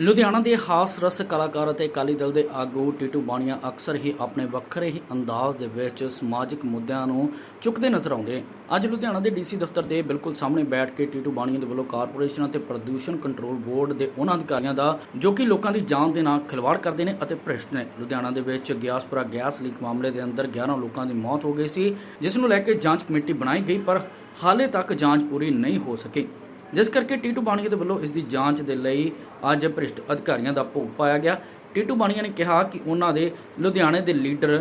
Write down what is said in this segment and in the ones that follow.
ਲੁਧਿਆਣਾ ਦੇ ਹਾਸ ਰਸ ਕਲਾਕਾਰ ਅਤੇ ਅਕਾਲੀ ਦਲ ਦੇ ਆਗੂ ਟੀਟੂ ਬਾਣੀਆਂ ਅਕਸਰ ਹੀ ਆਪਣੇ ਵੱਖਰੇ ਹੀ ਅੰਦਾਜ਼ ਦੇ ਵਿੱਚ ਸਮਾਜਿਕ ਮੁੱਦਿਆਂ ਨੂੰ ਚੁੱਕਦੇ ਨਜ਼ਰ ਆਉਂਦੇ ਨੇ ਅੱਜ ਲੁਧਿਆਣਾ ਦੇ ਡੀਸੀ ਦਫ਼ਤਰ ਦੇ ਬਿਲਕੁਲ ਸਾਹਮਣੇ ਬੈਠ ਕੇ ਟੀਟੂ ਬਾਣੀਆਂ ਦੇ ਵੱਲੋਂ ਕਾਰਪੋਰੇਸ਼ਨ ਅਤੇ ਪ੍ਰਦੂਸ਼ਣ ਕੰਟਰੋਲ ਬੋਰਡ ਦੇ ਉਹਨਾਂ ਅਧਿਕਾਰੀਆਂ ਦਾ, ਜੋ ਕਿ ਲੋਕਾਂ ਦੀ ਜਾਨ ਦੇ ਨਾਲ ਖਿਲਵਾੜ ਕਰਦੇ ਨੇ ਅਤੇ ਭ੍ਰਿਸ਼ਟ ਨੇ, ਲੁਧਿਆਣਾ ਦੇ ਵਿੱਚ ਗਿਆਸਪੁਰਾ ਗੈਸ ਲੀਕ ਮਾਮਲੇ ਦੇ ਅੰਦਰ 11 ਲੋਕਾਂ ਦੀ ਮੌਤ ਹੋ ਗਈ ਸੀ, ਜਿਸ ਨੂੰ ਲੈ ਕੇ ਜਾਂਚ ਕਮੇਟੀ ਬਣਾਈ ਗਈ, ਪਰ ਹਾਲੇ ਤੱਕ ਜਾਂਚ ਪੂਰੀ ਨਹੀਂ ਹੋ ਸਕੀ। ਜਿਸ ਕਰਕੇ ਟੀਟੂ ਬਾਣੀਆ ਦੇ ਵੱਲੋਂ ਇਸ ਦੀ ਜਾਂਚ ਦੇ ਲਈ ਅੱਜ ਭ੍ਰਿਸ਼ਟ ਅਧਿਕਾਰੀਆਂ ਦਾ ਭੋਗ ਪਾਇਆ ਗਿਆ। ਟੀਟੂ ਬਾਣੀਆ ਨੇ ਕਿਹਾ ਕਿ ਉਹਨਾਂ ਦੇ ਲੁਧਿਆਣੇ ਦੇ ਲੀਡਰ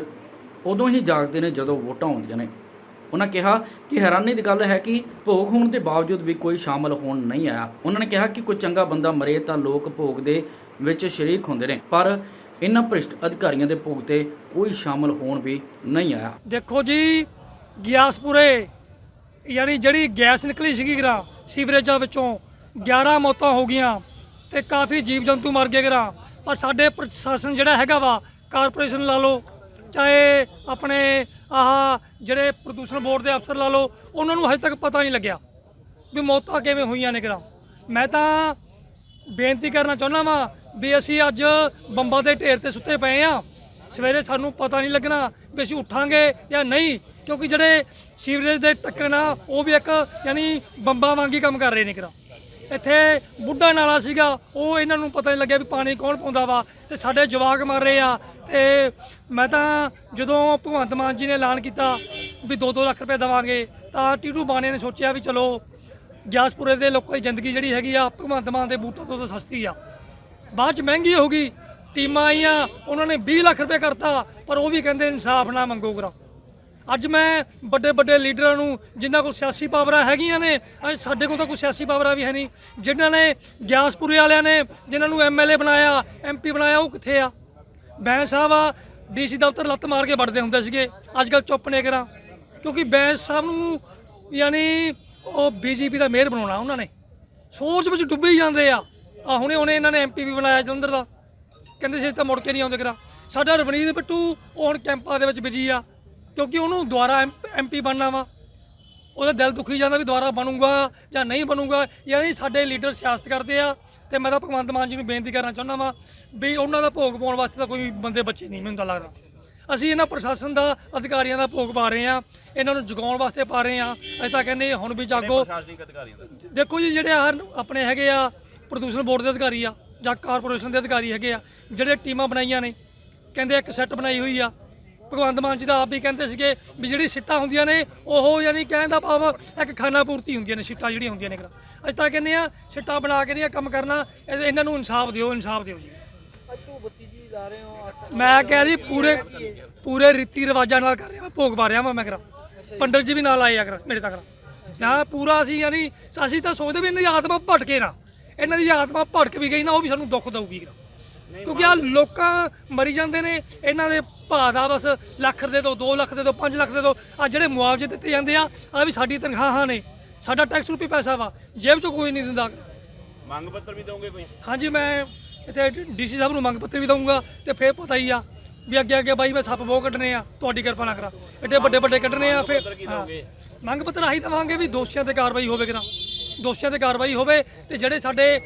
ਉਦੋਂ ਹੀ ਜਾਗਦੇ ਨੇ ਜਦੋਂ ਵੋਟਾਂ ਆਉਂਦੀਆਂ ਨੇ। ਉਹਨਾਂ ਕਿਹਾ ਕਿ ਹੈਰਾਨੀ ਦੀ ਗੱਲ ਹੈ ਕਿ ਭੋਗ ਹੋਣ ਦੇ ਬਾਵਜੂਦ ਵੀ ਕੋਈ ਸ਼ਾਮਲ ਹੋਣ ਨਹੀਂ ਆਇਆ। ਉਹਨਾਂ ਨੇ ਕਿਹਾ ਕਿ ਕੋਈ ਚੰਗਾ ਬੰਦਾ ਮਰੇ ਤਾਂ ਲੋਕ ਭੋਗ ਦੇ ਵਿੱਚ ਸ਼ਰੀਕ ਹੁੰਦੇ ਨੇ, ਪਰ ਇਹਨਾਂ ਭ੍ਰਿਸ਼ਟ ਅਧਿਕਾਰੀਆਂ ਦੇ ਭੋਗ ਤੇ ਕੋਈ ਸ਼ਾਮਲ ਹੋਣ ਵੀ ਨਹੀਂ ਆਇਆ। ਦੇਖੋ ਜੀ, ਗਿਆਸਪੁਰੇ, ਯਾਨੀ ਜਿਹੜੀ ਗੈਸ ਨਿਕਲੀ ਸੀਗੀ ਗਰਾ ਸੀਵਰੇਜਾਂ ਵਿੱਚੋਂ 11 ਮੌਤਾਂ ਹੋ ਗਈਆਂ ਤੇ ਕਾਫੀ ਜੀਵ ਜੰਤੂ ਮਰ ਗਏ ਗਰਾ ਪਰ ਸਾਡੇ ਪ੍ਰਸ਼ਾਸਨ ਜਿਹੜਾ ਹੈਗਾ ਵਾ, ਕਾਰਪੋਰੇਸ਼ਨ ਲਾ ਲਓ, ਚਾਹੇ ਆਪਣੇ ਆਹ ਜਿਹੜੇ ਪ੍ਰਦੂਸ਼ਣ ਬੋਰਡ ਦੇ ਅਫਸਰ ਲਾ ਲਓ, ਉਹਨਾਂ ਨੂੰ ਹਜੇ ਤੱਕ ਪਤਾ ਨਹੀਂ ਲੱਗਿਆ ਵੀ ਮੌਤਾਂ ਕਿਵੇਂ ਹੋਈਆਂ ਨੇ ਗਰਾ ਮੈਂ ਤਾਂ ਬੇਨਤੀ ਕਰਨਾ ਚਾਹੁੰਦਾ ਵਾਂ ਵੀ ਅਸੀਂ ਅੱਜ ਬੰਬਾਂ ਦੇ ਢੇਰ ਤੇ ਸੁੱਤੇ ਪਏ ਆ। ਸਵੇਰੇ ਸਾਨੂੰ ਪਤਾ ਨਹੀਂ ਲੱਗਣਾ ਵੀ ਅਸੀਂ ਉੱਠਾਂਗੇ ਜਾਂ ਨਹੀਂ, ਕਿਉਂਕਿ ਜਿਹੜੇ ਸੀਵਰੇਜ ਦੇ ਟੱਕਣ ਆ ਉਹ ਵੀ ਇੱਕ ਯਾਨੀ ਬੰਬਾਂ ਵਾਂਗੀ ਕੰਮ ਕਰ ਰਹੇ ਨੇ ਕਿਰਾ। ਇੱਥੇ ਬੁੱਢਾ ਨਾਲਾ ਸੀਗਾ, ਉਹ ਇਹਨਾਂ ਨੂੰ ਪਤਾ ਨਹੀਂ ਲੱਗਿਆ ਵੀ ਪਾਣੀ ਕੌਣ ਪਾਉਂਦਾ ਵਾ ਤੇ ਸਾਡੇ ਜਵਾਕ ਮਰ ਰਹੇ ਆ ਤੇ ਮੈਂ ਤਾਂ ਜਦੋਂ ਭਗਵੰਤ ਮਾਨ ਜੀ ਨੇ ਐਲਾਨ ਕੀਤਾ ਵੀ 2-2 ਲੱਖ ਰੁਪਏ ਦੇਵਾਂਗੇ, ਤਾਂ ਟੀਟੂ ਬਾਣੇ ਨੇ ਸੋਚਿਆ ਵੀ ਚਲੋ ਗਿਆਸਪੁਰੇ ਦੇ ਲੋਕਾਂ ਦੀ ਜ਼ਿੰਦਗੀ ਜਿਹੜੀ ਹੈਗੀ ਆ, ਭਗਵੰਤ ਮਾਨ ਦੇ ਬੂਟਾਂ ਤੋਂ ਤਾਂ ਸਸਤੀ ਆ। ਬਾਅਦ ਚ ਮਹਿੰਗੀ ਹੋ ਗਈ, ਟੀਮਾਂ ਆਈਆਂ, ਉਹਨਾਂ ਨੇ 20 ਲੱਖ ਰੁਪਏ ਕਰਤਾ, ਪਰ ਉਹ ਵੀ ਕਹਿੰਦੇ ਇਨਸਾਫ ਨਾ ਮੰਗੋ ਕਰਾ। ਅੱਜ ਮੈਂ ਵੱਡੇ ਵੱਡੇ ਲੀਡਰਾਂ ਨੂੰ ਜਿਨ੍ਹਾਂ ਕੋਲ ਸਿਆਸੀ ਪਾਵਰਾਂ ਹੈਗੀਆਂ ਨੇ, ਅੱਜ ਸਾਡੇ ਕੋਲ ਤਾਂ ਕੋਈ ਸਿਆਸੀ ਪਾਵਰਾਂ ਵੀ ਹੈ ਨਹੀਂ। ਜਿਨ੍ਹਾਂ ਨੇ ਗਿਆਸਪੁਰੇ ਵਾਲਿਆਂ ਨੇ, ਜਿਨ੍ਹਾਂ ਨੂੰ ਐਮਐਲਏ ਬਣਾਇਆ ਐਮਪੀ ਬਣਾਇਆ, ਉਹ ਕਿੱਥੇ ਆ? ਬੈਂਸ ਸਾਹਿਬ ਆ ਡੀਸੀ ਦਫ਼ਤਰ ਲੱਤ ਮਾਰ ਕੇ ਵੜਦੇ ਹੁੰਦੇ ਸੀਗੇ। ਅੱਜ ਕੱਲ ਚੁੱਪ ਨੇ ਕਰਾਂ। ਕਿਉਂਕਿ ਬੈਂਸ ਸਾਹਿਬ ਨੂੰ ਯਾਨੀ ਉਹ ਬੀਜੇਪੀ ਦਾ ਮੇਅਰ ਬਣਾਉਣਾ ਉਹਨਾਂ ਨੇ। ਸੋਚ ਵਿੱਚ ਡੁੱਬੇ ਹੀ ਜਾਂਦੇ ਆ। ਆ ਹੁਣੇ ਹੁਣੇ ਇਹਨਾਂ ਨੇ ਐਮਪੀ ਵੀ ਬਣਾਇਆ ਜਲੰਧਰ ਦਾ। ਕਹਿੰਦੇ ਸੀ ਤਾਂ ਮੁੜ ਕੇ ਨਹੀਂ ਆਉਂਦੇ ਕਰਾ। ਸਾਡਾ ਰਵਨੀਤ ਬਿੱਟੂ, ਉਹ ਹੁਣ ਕੈਂਪਾਂ ਦੇ ਵਿੱਚ ਬਿਜ਼ੀ ਆ। ਕਿਉਂਕਿ ਉਹਨੂੰ ਦੁਬਾਰਾ ਐਮਪੀ ਬਣਨਾ ਵਾ। ਉਹਦਾ ਦਿਲ ਦੁਖੀ ਜਾਂਦਾ ਵੀ ਦੁਬਾਰਾ ਬਣੂਗਾ ਜਾਂ ਨਹੀਂ ਬਣੂਗਾ। ਯਾਨੀ ਸਾਡੇ ਲੀਡਰ ਸਿਆਸਤ ਕਰਦੇ ਆ ਤੇ ਮੈਂ ਤਾਂ ਭਗਵੰਤ ਮਾਨ ਜੀ ਨੂੰ ਬੇਨਤੀ ਕਰਨਾ ਚਾਹੁੰਦਾ ਵਾਂ ਵੀ ਉਹਨਾਂ ਦਾ ਭੋਗ ਪਾਉਣ ਵਾਸਤੇ ਤਾਂ ਕੋਈ ਬੰਦੇ ਬੱਚੇ ਨਹੀਂ ਮੈਨੂੰ ਤਾਂ ਲੱਗਦਾ। ਅਸੀਂ ਇਹਨਾਂ ਪ੍ਰਸ਼ਾਸਨ ਦਾ ਅਧਿਕਾਰੀਆਂ ਦਾ ਭੋਗ ਪਾ ਰਹੇ ਆ ਇਹਨਾਂ ਨੂੰ ਜਗਾਉਣ ਵਾਸਤੇ ਪਾ ਰਹੇ ਆ ਅਸੀਂ ਤਾਂ ਕਹਿੰਦੇ ਹੁਣ ਵੀ ਜਾਗੋ। ਦੇਖੋ ਜੀ ਜਿਹੜੇ ਆਹ ਆਪਣੇ ਹੈਗੇ ਆ ਪ੍ਰਦੂਸ਼ਣ ਬੋਰਡ ਦੇ ਅਧਿਕਾਰੀ ਆ ਜਾਂ ਕਾਰਪੋਰੇਸ਼ਨ ਦੇ ਅਧਿਕਾਰੀ ਹੈਗੇ ਆ ਜਿਹੜੇ ਟੀਮਾਂ ਬਣਾਈਆਂ ਨੇ ਕਹਿੰਦੇ ਇੱਕ ਸੈੱਟ ਬਣਾਈ ਹੋਈ ਆ। ਭਗਵੰਤ ਮਾਨ ਜੀ ਦਾ ਆਪ ਵੀ ਕਹਿੰਦੇ ਸੀਗੇ ਵੀ ਜਿਹੜੀ ਸਿੱਟਾਂ ਹੁੰਦੀਆਂ ਨੇ, ਉਹ ਯਾਨੀ ਕਹਿਣ ਦਾ ਭਾਵ ਇੱਕ ਖਾਨਾ ਪੂਰਤੀ ਹੁੰਦੀਆਂ ਨੇ, ਸਿੱਟਾਂ ਜਿਹੜੀਆਂ ਹੁੰਦੀਆਂ ਨੇ ਅਸੀਂ ਤਾਂ ਕਹਿੰਦੇ ਆ ਸਿੱਟਾਂ ਬਣਾ ਕੇ ਨਹੀਂ ਕੰਮ ਕਰਨਾ, ਇਹ- ਇਹਨਾਂ ਨੂੰ ਇਨਸਾਫ ਦਿਓ ਇਨਸਾਫ ਦਿਓ ਜੀ। ਮੈਂ ਕਹਿ ਰਹੀ ਪੂਰੇ ਪੂਰੇ ਰੀਤੀ ਰਿਵਾਜਾਂ ਨਾਲ ਕਰ ਰਿਹਾ ਭੋਗ ਪਾ ਰਿਹਾ ਮੈਂ ਮੈਂ ਕਰਾਂ। ਪੰਡਤ ਜੀ ਵੀ ਨਾਲ ਆਏ ਆ ਕਰ, ਮੇਰੇ ਤੱਕ। ਨਾ ਪੂਰਾ ਅਸੀਂ ਯਾਨੀ, ਅਸੀਂ ਤਾਂ ਸੋਚਦੇ ਵੀ ਇਹਨਾਂ ਦੀ ਆਤਮਾ ਭਟਕੇ ਨਾ। ਇਹਨਾਂ ਦੀ ਆਤਮਾ ਭਟਕ ਵੀ ਗਈ ਨਾ, ਉਹ ਵੀ ਸਾਨੂੰ ਦੁੱਖ ਦਊਗੀ। ਕਿਉਂਕਿ ਆ ਲੋਕਾਂ ਮਰੀ ਜਾਂਦੇ ਨੇ ਇਹਨਾਂ ਦੇ ਭਾਅ ਦਾ ਬਸ ਲੱਖ ਦੇ ਦੋ 2 ਲੱਖ ਦੇ ਦੋ 5 ਲੱਖ ਦੇ ਦੋ ਆ ਜਿਹੜੇ ਮੁਆਵਜ਼ੇ ਦਿੱਤੇ ਜਾਂਦੇ ਆ ਆ ਵੀ ਸਾਡੀ ਤਨਖਾਹਾਂ ਨੇ। ਸਾਡਾ ਟੈਕਸ ਰੂਪੀ ਪੈਸਾ ਵਾ ਜੇਬ ਚੋਂ ਕੋਈ ਨਹੀਂ ਦਿੰਦਾ। ਮੰਗ ਪੱਤਰ ਵੀ ਦੋਗੇ ਕੋਈ? ਹਾਂਜੀ ਮੈਂ ਇੱਥੇ ਡੀਸੀ ਸਾਹਿਬ ਨੂੰ ਮੰਗ ਪੱਤਰ ਵੀ ਦਊਂਗਾ ਤੇ ਫੇਰ ਪਤਾ ਹੀ ਆ ਵੀ ਅੱਗੇ ਅੱਗੇ ਬਾਈ ਮੈਂ ਸੱਪ ਬਹੁਤ ਕੱਢਣੇ ਆ ਤੁਹਾਡੀ ਕਿਰਪਾ ਨਾ ਕਰਾ। ਐਡੇ ਵੱਡੇ ਵੱਡੇ ਕੱਢਣੇ ਆ ਫੇਰ। ਮੰਗ ਪੱਤਰ ਆਹੀ ਦਵਾਂਗੇ ਵੀ ਦੋਸ਼ੀਆਂ ਤੇ ਕਾਰਵਾਈ ਹੋਵੇ ਕਿਰਾ ਦੋਸ਼ੀਆਂ ਤੇ ਕਾਰਵਾਈ ਹੋਵੇ ਤੇ ਜਿਹੜੇ ਸਾਡੇ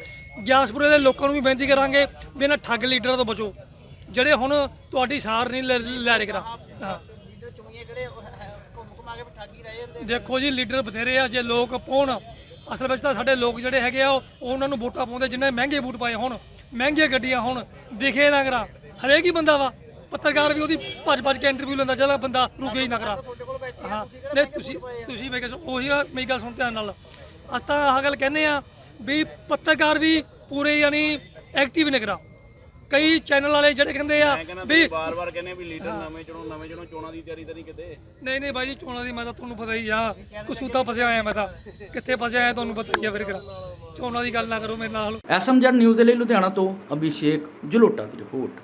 ਗਿਆਸਪੁਰੇ ਦੇ ਲੋਕਾਂ ਨੂੰ ਵੀ ਬੇਨਤੀ ਕਰਾਂਗੇ ਵੀ ਇਹਨਾਂ ਠੱਗ ਲੀਡਰਾਂ ਤੋਂ ਬਚੋ। ਜਿਹੜੇ ਹੁਣ ਤੁਹਾਡੀ ਸਾਰ ਨਹੀਂ ਲੈ- ਲੈ ਰਹੇ ਕਰਾ ਹਾਂ। ਦੇਖੋ ਜੀ, ਲੀਡਰ ਬਥੇਰੇ ਆ, ਜੇ ਲੋਕ ਪਾਉਣ, ਅਸਲ ਵਿੱਚ ਤਾਂ ਸਾਡੇ ਲੋਕ ਜਿਹੜੇ ਹੈਗੇ ਆ, ਉਹ ਉਹਨਾਂ ਨੂੰ ਵੋਟਾਂ ਪਾਉਂਦੇ, ਜਿੰਨੇ ਮਹਿੰਗੇ ਬੂਟ ਪਾਏ ਹੋਣ, ਮਹਿੰਗੀਆਂ ਗੱਡੀਆਂ ਹੋਣ, ਦਿਖੇ ਨਾ ਕਰਾ। ਹਰੇਕ ਹੀ ਬੰਦਾ ਵਾ। ਪੱਤਰਕਾਰ ਵੀ ਉਹਦੀ ਭੱਜ ਭੱਜ ਕੇ ਇੰਟਰਵਿਊ ਲੈਂਦਾ, ਚਲਾ ਬੰਦਾ ਰੁਕੇ ਹੀ ਨਾ ਕਰਾ। ਹਾਂ। ਨਹੀਂ, ਤੁਸੀਂ ਤੁਸੀਂ ਮੈਂ ਕਿਹਾ ਉਹੀ ਆ, ਮੇਰੀ ਗੱਲ ਸੁਣ ਧਿਆਨ ਨਾਲ। ਅਸੀਂ ਤਾਂ ਆਹ ਗੱਲ ਕਹਿੰਦੇ ਆ ਵੀ ਪੱਤਰਕਾਰ ਵੀ ਪੂਰੇ ਯਾਨੀ ਐਕਟਿਵ ਨੇ ਕਰਾ ਕਈ ਚੈਨਲ ਵਾਲੇ ਜਿਹੜੇ ਕਹਿੰਦੇ ਆ ਵੀ ਵੀ ਬਾਰ-ਬਾਰ ਕਹਿੰਦੇ ਵੀ ਲੀਡਰ ਨਵੇਂ ਚੁਣੋ ਨਵੇਂ ਚੁਣੋ ਚੋਣਾਂ ਦੀ ਤਿਆਰੀ ਤਾਂ ਨਹੀਂ ਕਿਤੇ। ਨਹੀਂ ਨਹੀਂ ਬਾਈ ਜੀ ਚੋਣਾਂ ਦੀ ਮੈਂ ਤਾਂ ਤੁਹਾਨੂੰ ਪਤਾ ਹੀ ਆ ਕਸੂਤਾ ਫਸਿਆ ਆਇਆ ਮੈਂ ਤਾਂ। ਕਿੱਥੇ ਫਸਿਆ ਆਇਆ ਤੁਹਾਨੂੰ ਪਤਾ ਹੀ ਆ ਫਿਰ ਕਰਾ ਚੋਣਾਂ ਦੀ ਗੱਲ ਨਾ ਕਰੋ ਮੇਰੇ ਨਾਲ। ਐਸਐਮਜੈਡ ਨਿਊਜ਼ ਦੇ ਲਈ ਲੁਧਿਆਣਾ ਤੋਂ ਅਭਿਸ਼ੇਕ ਜਲੋਟਾ ਦੀ ਰਿਪੋਰਟ।